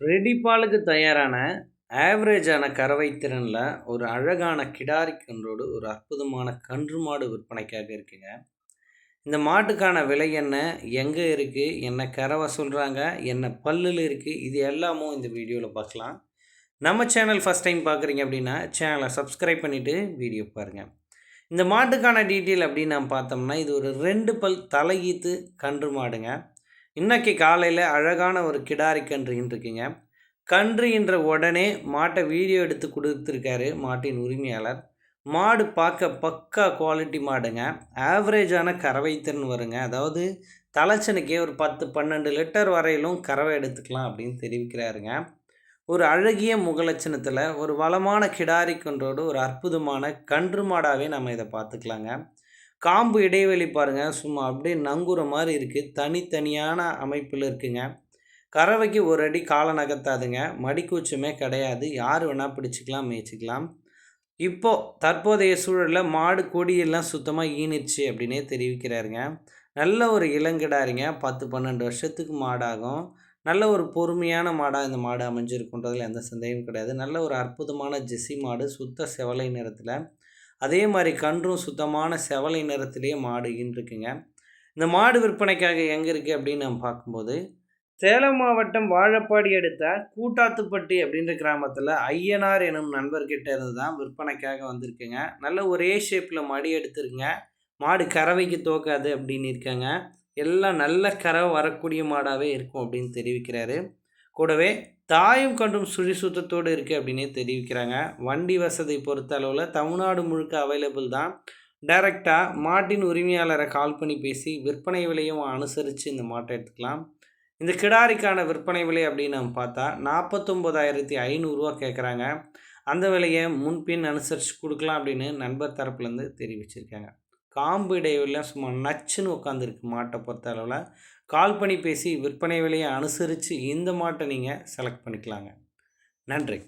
Ready பாலுக்கு தயாரான ஆவரேஜான கறவை திறனில் ஒரு அழகான கிடாரி கன்றோடு ஒரு அற்புதமான கன்று மாடு விற்பனைக்காக இருக்குங்க. இந்த மாட்டுக்கான விலை என்ன? எங்கே இருக்குது என்ன கறவை சொல்கிறாங்க என்ன பல்லில் இருக்குது இது எல்லாமும் இந்த வீடியோவில் பார்க்கலாம் நம்ம சேனல் ஃபஸ்ட் டைம் பார்க்குறீங்க அப்படின்னா சேனலை சப்ஸ்கிரைப் பண்ணிவிட்டு வீடியோ பாருங்கள் இந்த மாட்டுக்கான டீட்டெயில் அப்படின்னு நம்ம பார்த்தோம்னா இது ஒரு ரெண்டு பல் தலையீத்து கன்று மாடுங்க. இன்றைக்கி காலையில் அழகான ஒரு கிடாரி கன்று இருக்குங்க கன்று என்ற உடனே மாட்டை வீடியோ எடுத்து கொடுத்துருக்காரு மாட்டின் உரிமையாளர். மாடு பார்க்க பக்கா குவாலிட்டி மாடுங்க. ஆவரேஜான கறவை திறன் வருங்க. அதாவது தலைச்சனுக்கே ஒரு பத்து பன்னெண்டு லிட்டர் வரையிலும் கறவை எடுத்துக்கலாம் அப்படின்னு தெரிவிக்கிறாருங்க. ஒரு அழகிய முகலட்சணத்தில் ஒரு வளமான கிடாரி கன்றோடு ஒரு அற்புதமான கன்று மாடாகவே நம்ம இதை பார்த்துக்கலாங்க. காம்பு இடைவெளி பாருங்கள் சும்மா அப்படியே நங்குற மாதிரி இருக்குது தனித்தனியான அமைப்பில் இருக்குங்க. கறவைக்கு ஒரு அடி காலை நகர்த்தாதுங்க. மடிக்கூச்சமே கிடையாது. யார் வேணால் பிடிச்சிக்கலாம் மேய்ச்சிக்கலாம். இப்போது தற்போதைய சூழலில் மாடு கொடியெல்லாம் சுத்தமாக ஈனிருச்சு அப்படின்னே தெரிவிக்கிறாருங்க. நல்ல ஒரு இளங்கிடாருங்க. பத்து பன்னெண்டு வருஷத்துக்கு மாடாகும். நல்ல ஒரு பொறுமையான மாடாக இந்த மாடு அமைஞ்சிருக்குன்றதில் எந்த சந்தேகமும் கிடையாது. நல்ல ஒரு அற்புதமான ஜெசி மாடு. சுத்த செவலை நிறத்தில். அதே மாதிரி கன்றும் சுத்தமான செவலை நிறத்திலே மாடுகின்னு இருக்குங்க இந்த மாடு விற்பனைக்காக எங்கே இருக்குது அப்படின்னு நம்ம பார்க்கும்போது சேலம் மாவட்டம் வாழப்பாடி அடுத்த கூட்டாத்துப்பட்டி அப்படின்ற கிராமத்தில் ஐயனார் எனும் நண்பர்கிட்ட இருந்து தான் விற்பனைக்காக வந்திருக்குங்க. நல்ல ஒரே ஷேப்பில் மடி எடுத்துருங்க மாடு கறவைக்கு தோக்காது அப்படின்னு இருக்காங்க. எல்லாம் நல்ல கறவை வரக்கூடிய மாடாகவே இருக்கும் அப்படின்னு தெரிவிக்கிறாரு. கூடவே தாயும் கண்டும் சுழி சுத்தத்தோடு இருக்குது அப்படின்னே தெரிவிக்கிறாங்க. வண்டி வசதி பொறுத்த அளவில் தமிழ்நாடு முழுக்க அவைலபிள் தான். டைரெக்டாக மாட்டின் உரிமையாளரை கால் பண்ணி பேசி விற்பனை விலையும் அனுசரித்து இந்த மாட்டை எடுத்துக்கலாம். இந்த கிடாரிக்கான விற்பனை விலை அப்படின்னு நம்ம பார்த்தா நாற்பத்தொம்போதாயிரத்தி ஐநூறுரூவா கேட்குறாங்க அந்த விலையை முன்பின் அனுசரித்து கொடுக்கலாம் அப்படின்னு நண்பர் தரப்புலேருந்து தெரிவிச்சிருக்காங்க. காம்பு இடைவெளியில் சும்மா நச்சுன்னு உட்காந்துருக்கு மாட்டை பொறுத்த அளவில். கால் பண்ணி பேசி விற்பனை விலையை அனுசரித்து இந்த மாட்டை நீங்கள் செலக்ட் பண்ணிக்கலாங்க. நன்றி.